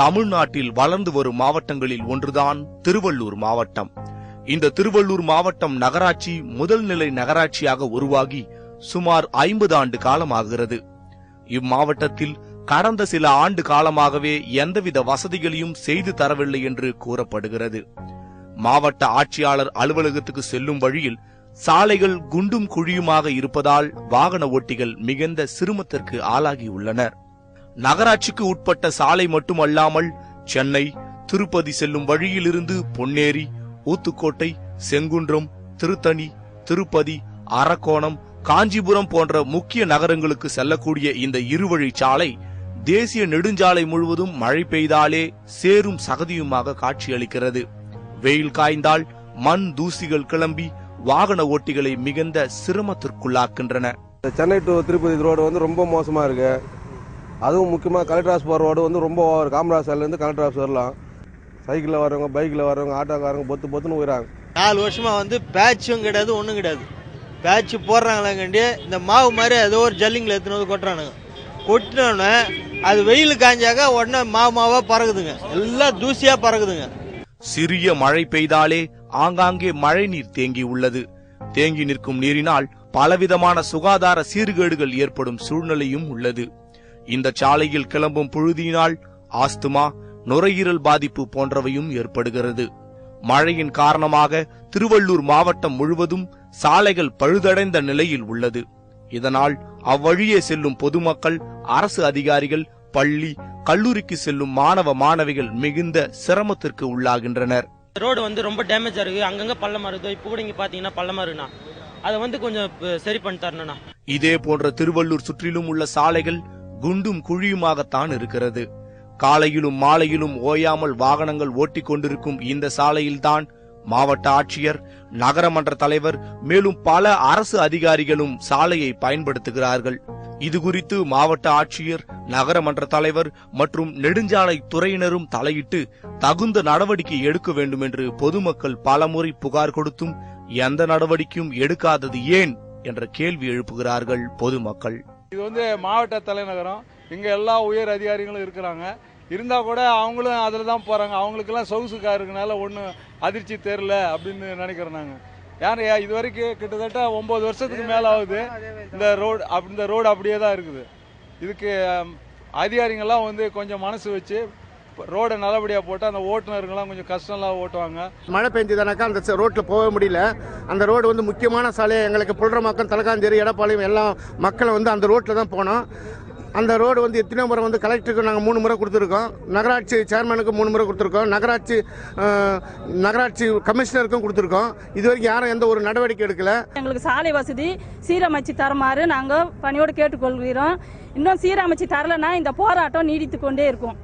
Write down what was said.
தமிழ்நாட்டில் வளர்ந்து வரும் மாவட்டங்களில் ஒன்றுதான் திருவள்ளூர் மாவட்டம். இந்த திருவள்ளூர் மாவட்டம் நகராட்சி முதல் நிலை நகராட்சியாக உருவாகி சுமார் ஐம்பது ஆண்டு காலமாகிறது. இம்மாவட்டத்தில் கடந்த சில ஆண்டு காலமாகவே எந்தவித வசதிகளையும் செய்து தரவில்லை என்று கூறப்படுகிறது. மாவட்ட ஆட்சியாளர் அலுவலகத்துக்கு செல்லும் வழியில் சாலைகள் குண்டும் குழியுமாக இருப்பதால் வாகன ஓட்டிகள் மிகுந்த சிரமத்திற்கு ஆளாகியுள்ளனர் நகராட்சிக்கு உட்பட்ட சாலை மட்டுமல்லாமல் சென்னை திருப்பதி செல்லும் வழியிலிருந்து பொன்னேரி ஊத்துக்கோட்டை செங்குன்றம் திருத்தணி திருப்பதி அரக்கோணம் காஞ்சிபுரம் போன்ற முக்கிய நகரங்களுக்கு செல்லக்கூடிய இந்த இருவழி சாலை தேசிய நெடுஞ்சாலை முழுவதும் மழை பெய்தாலே சேரும் சகதியுமாக காட்சியளிக்கிறது. வெயில் காய்ந்தால் மண் தூசிகள் கிளம்பி வாகன ஓட்டிகளை மிகுந்த சிரமத்திற்குள்ளாக்கின்றன. சென்னை டு திருப்பதி ரோடு வந்து ரொம்ப மோசமா இருக்கு. அதுவும் முக்கியமாக கலெக்டர் ஆஃபீஸ் போகிற ரோடு வந்து ரொம்ப ஓவர் காமராஜர்லேருந்து கலெக்டர் ஆஃபீஸ் வரலாம். சைக்கிளில் வரவங்க பைக்கில் வரவங்க ஆட்டோக்காரங்க பொத்து பொத்துன்னு போயிடறாங்க நாலு வருஷமா வந்து பேட்சும் கிடையாது ஒன்றும் கிடையாது. பேட்ச் போடுறாங்களாங்கண்டி இந்த மாவு மாதிரி ஏதோ ஒரு ஜல்லிங்கில் எடுத்துன்னு வந்து கொட்டுறானுங்க. கொட்டினோடனே அது வெயில் காஞ்சாக்க உடனே மாவு மாவாக பறகுதுங்க எல்லாம் தூசியாக பறகுதுங்க சிறிய மழை பெய்தாலே ஆங்காங்கே மழை நீர் தேங்கி உள்ளது. தேங்கி நிற்கும் நீரினால் பலவிதமான சுகாதார சீர்கேடுகள் ஏற்படும் சூழ்நிலையும் உள்ளது. இந்த சாலையில் கிளம்பும் புழுதியினால் ஆஸ்துமா நுரையீரல் பாதிப்பு போன்றவையும் ஏற்படுகிறது. மழையின் காரணமாக திருவள்ளூர் மாவட்டம் முழுவதும் சாலைகள் பழுதடைந்த நிலையில் உள்ளது. இதனால் அவ்வழியே செல்லும் பொதுமக்கள் அரசு அதிகாரிகள் பள்ளி கல்லூரிக்கு செல்லும் மாணவ மாணவிகள் மிகுந்த சிரமத்திற்கு உள்ளாகின்றனர். ரோடு வந்து ரொம்ப டேமேஜா இருக்கு. அங்கங்க பள்ளமா இருக்குது இப்போ கூட இங்க பாத்தீங்கன்னா பள்ளமா இருக்குண்ணா அதை வந்து கொஞ்சம் சரி பண்ணி தரணும்ண்ணா. இதே போன்ற திருவள்ளூர் சுற்றிலும் உள்ள சாலைகள் குண்டும் குழியுமாகத்தான் இருக்கிறது. காலையிலும் மாலையிலும் ஓயாமல் வாகனங்கள் ஓட்டிக் கொண்டிருக்கும் இந்த சாலையில்தான் மாவட்ட ஆட்சியர் நகரமன்ற தலைவர் மேலும் பல அரசு அதிகாரிகளும் சாலையை பயன்படுத்துகிறார்கள். இது குறித்து மாவட்ட ஆட்சியர் நகரமன்ற தலைவர் மற்றும் நெடுஞ்சாலை துறையினரும் தலையிட்டு தகுந்த நடவடிக்கை எடுக்க வேண்டும் என்று பொதுமக்கள் பலமுறை புகார் கொடுத்தும் எந்த நடவடிக்கையும் எடுக்காதது ஏன்? என்ற கேள்வி எழுப்புகிறார்கள் பொதுமக்கள். இது வந்து மாவட்ட தலைநகரம். இங்க எல்லா உயர் அதிகாரிகளும் இருக்கிறாங்க. இருந்தா கூட அவங்களும் அதில் தான் போறாங்க. அவங்களுக்கெல்லாம் சொகுசுக்கா இருக்கனால ஒன்றும் அதிர்ச்சி தெரில அப்படின்னு நினைக்கிறோம் நாங்க. யார் இது வரைக்கும் கிட்டத்தட்ட ஒன்பது வருஷத்துக்கு மேல ஆகுது. இந்த ரோடு அப் இந்த ரோடு அப்படியே தான் இருக்குது. இதுக்கு அதிகாரிங்கள்லாம் அதிகாரிங்கெல்லாம் வந்து கொஞ்சம் மனசு வச்சு ரோடை நல்லபடியாக போட்டு அந்த ஓட்டுநருங்கெல்லாம் கொஞ்சம் கஷ்டம்லாம் ஓட்டுவாங்க. மழை பெஞ்சதுனாக்கா அந்த ரோட்ல போக முடியல. அந்த ரோடு வந்து முக்கியமான சாலை எங்களுக்கு புல்றமாக்கம் தலக்காஞ்சேரி எடப்பாளையம் எல்லா மக்களும் வந்து அந்த ரோட்ல தான் போனோம். அந்த ரோடு வந்து எத்தனையோ முறை வந்து கலெக்டருக்கு நாங்கள் மூணு முறை கொடுத்துருக்கோம். நகராட்சி சேர்மனுக்கு மூணு முறை கொடுத்துருக்கோம். நகராட்சி நகராட்சி கமிஷனருக்கும் கொடுத்துருக்கோம். இது வரைக்கும் யாரும் எந்த ஒரு நடவடிக்கை எடுக்கல. எங்களுக்கு சாலை வசதி சீரமைச்சு தருமாறு நாங்கள் பணியோடு கேட்டுக்கொள்கிறோம். இன்னும் சீரமைச்சு தரலைன்னா இந்த போராட்டம் நீடித்து கொண்டே இருக்கும்.